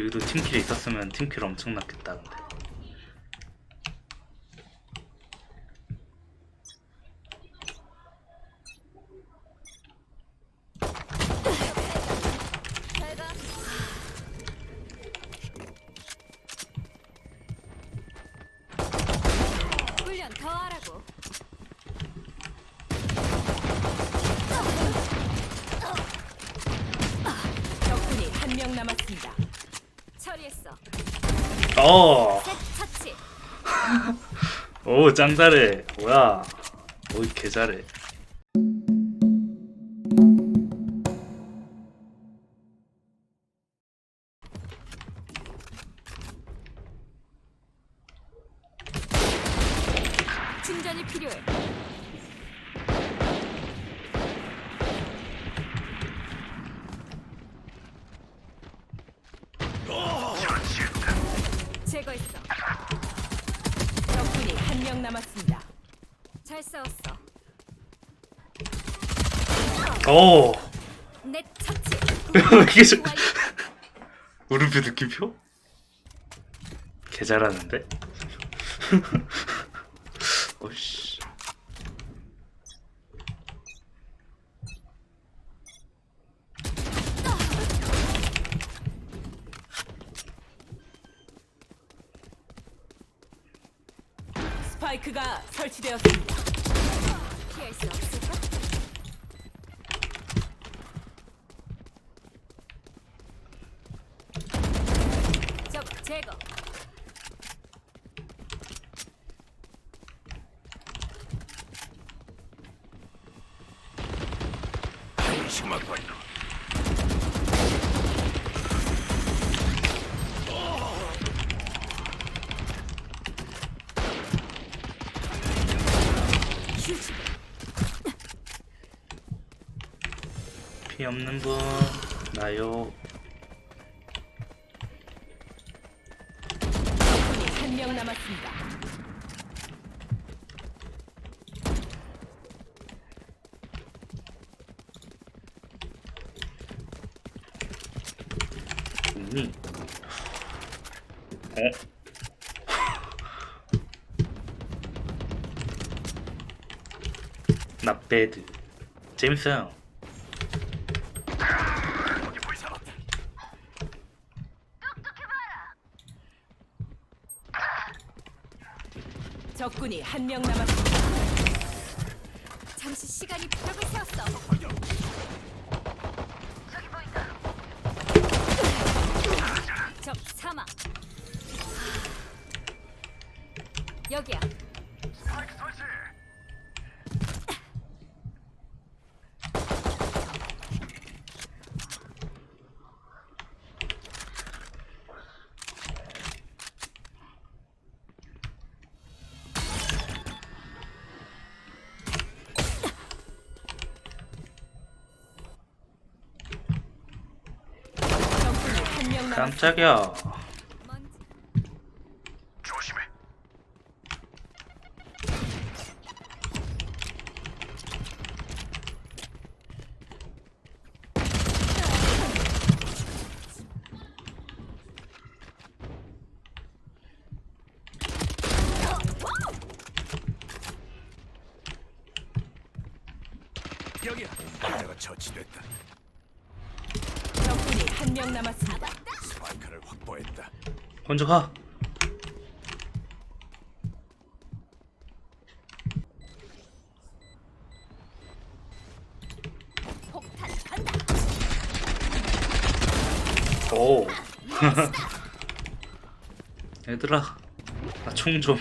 여기도 팀킬이 있었으면 팀킬 엄청 났겠다 근데 잘가. 훈련 더 하라고. 적군이 한 명 남았습니다. 처리했어. 어! 오, 짱 잘해. 뭐야? 오이, 개 잘해. 충전이 필요해. 오! 처치. 이게 저. 우르프 느낌표? 개 잘하는데? 오씨. 스파이크가 설치되었습니다. 피할 수 없을까? 적 제거. 휴지. 피 없는 분, 나요. 한 명 남았습니다. 언니. 어? 나배드. 재밌어요. 적군이 한 명 남았습니다. 잠시 시간이 벽을 세웠어. 적 사망. 여기야. 깜짝이야. 먼지. 여기야. 내가 처치됐다. 적군이 한 명 남았습니다. 스파이크를 확보했다. 먼저 가. 폭탄 간다. 오. 얘들아, 나 총 좀.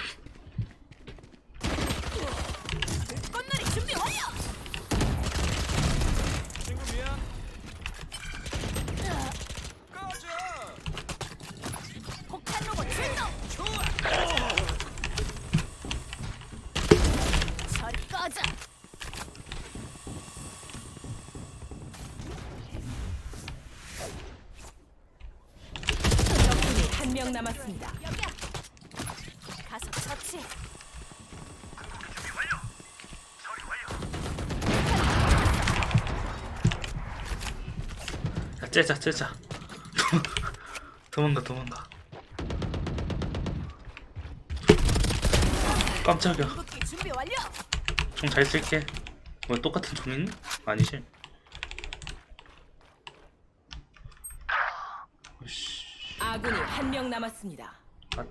남았습니다. 여기야. 가서 처치. 야, 째자, 째자. 도망가 도망가 깜짝이야 궁극기 준비 완료. 총 잘 쓸게 뭐 똑같은 총이니? 아니지 오씨 아군이 한 명 남았습니다. 아,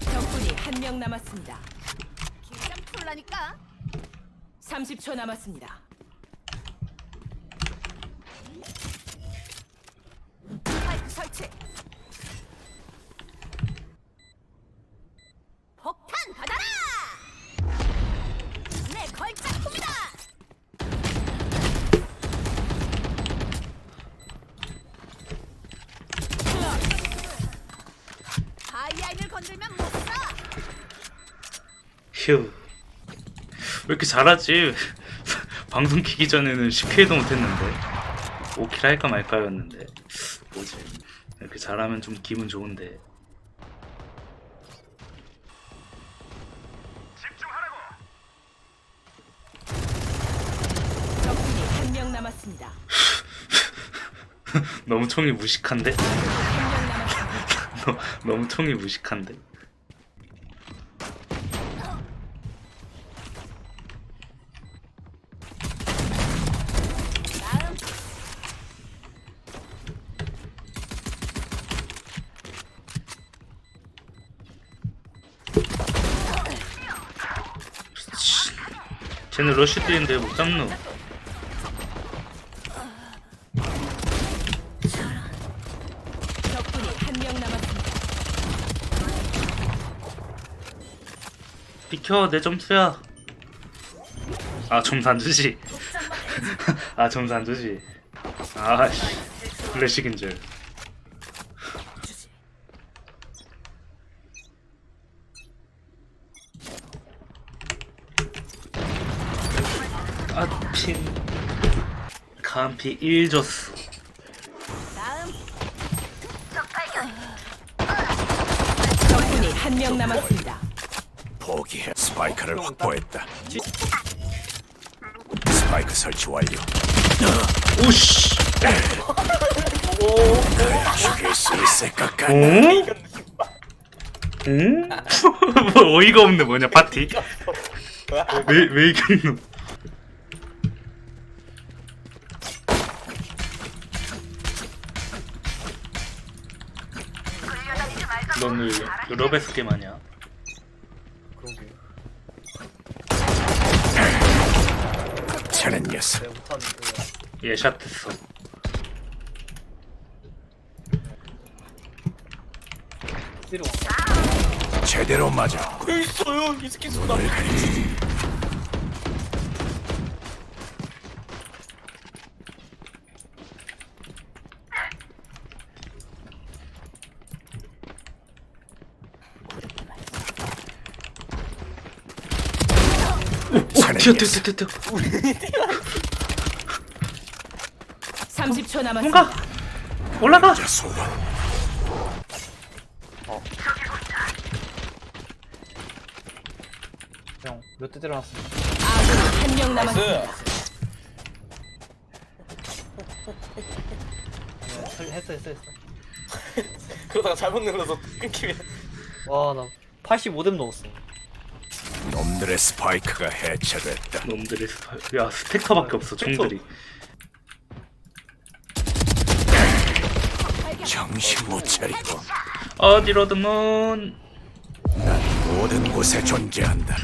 적군이 한 명 남았습니다. 긴장 풀라니까. 30초 남았습니다. 휴. 왜 이렇게 잘하지? 방송 키기 전에는 10회도 못했는데 5킬 할까 말까였는데 뭐지? 이렇게 잘하면 좀 기분 좋은데 적군이 한 명 남았습니다. 너무 총이 무식한데? 너, 너무 총이 무식한데? 쟤는 러쉬 뛰는데 못 잡노. 비켜 내 점수야. 아 점수 안 주지. 아. 점수 안 주지. 아씨. 플래식인 줄 아핀 간피 1줬어 다음 적군이 한 명 남았습니다. 포기해. 스파이크를 확보했다. 스파이크 설치 완료. 오씨 죽일 수 있을 것. 어? 응? 뭐 어이가 없네 뭐냐 파티 왜, 왜 이겼노 너는 유럽에서 게임 하냐? 그러게 저는 녀석. 내가 못하는데 예샷 왔다 제대로 맞아. 있어요 이 새끼 쏜다 눈을 가리지. 오 뛰어 뛰어 뛰어 뛰어 30초 남았습니다. 뭔가 올라가. 자 소원. 형몇 대 때려놨어? 아군이 한명 남았습니다. 네, 설- 했어 했어 했어. 그러다가 잘못 눌러서 끊기면. 와나 85뎀 넣었어 놈들의 스파이크가 해체됐다. 놈들의 스파 야 스테커밖에 없어 총들이 정신 못 차리고 어디로든 모든 곳에 존재한다.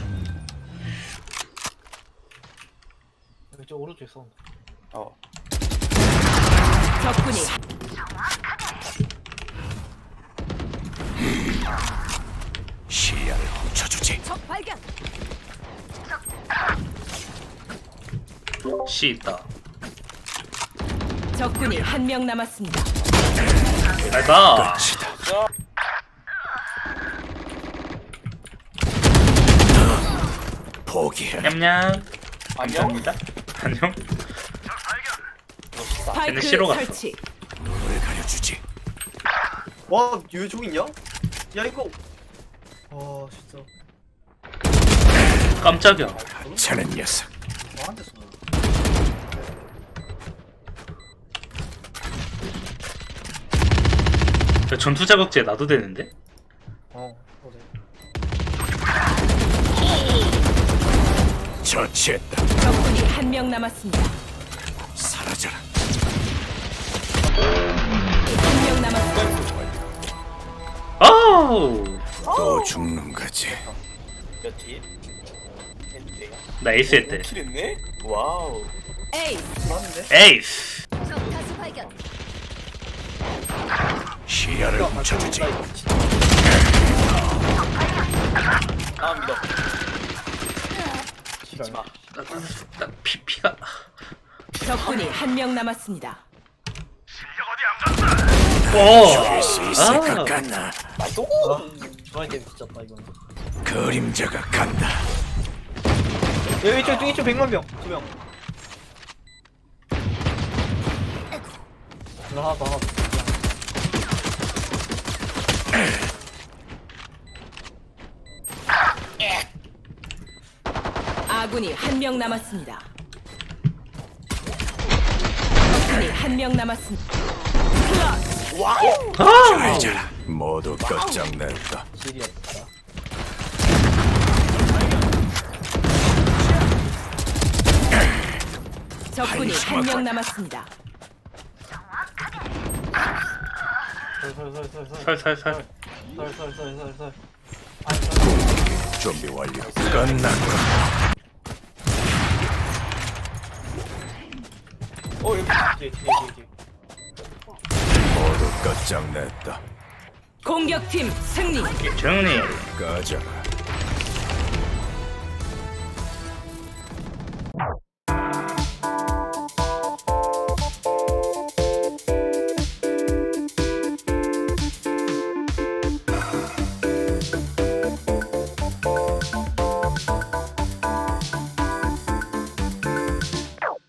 저 오른쪽에 쏜다 어 적군이 시야를 훔쳐주지. 적 발견. C 있다 적군이 한 명 남았습니다. 시다. 포기해. 냠냠 안녕? 감사합니다 안녕 스파이크 C로 갔어. 설치. 눈을 가려주지. 와, 왜 저기 있냐? 야, 이거. 와, 진짜. 깜짝이야. 차는 녀석. 쏘 전투 자극제 나도 되는데? 어. 처치했다. 적군이 한 명 남았습니다. 사라져라. 한 명 남았습니다. 아우! 또 죽는 거지. 몇 딜? 나 에이스 했대. 킬 했네? 와우. 에이, 맞는데? 에이스! 적 다수 발견. 시야를 훔쳐주지. 아 믿어. 싫어. 마. 나, 나, 나 피, 피가. 적군이 한 명 남았습니다. 어! 수 있을 아. 것 같나? 아 또? 중앙에 게임 미쳤다, 이건. 그림자가 간다. 여기 이쪽, 이쪽, 이쪽 100만 명. 두 명. 이거 하나 더, 하나 더. 아군이 한 명 남았습니다. 적군이 한 명 남았습니다. 잘 자라. 모두 끝장냈다. 질이었 적군이 한 명 남았습니다. 설, 설, 설, 설, 설. 살살살. 설, 설, 설, 설, 설. 준비 완료. 끝났고. 어 여기. 뒤에, 뒤에, 뒤에, 뒤에. 모두 끝장냈다. 공격팀 승리. 정리. 꺼져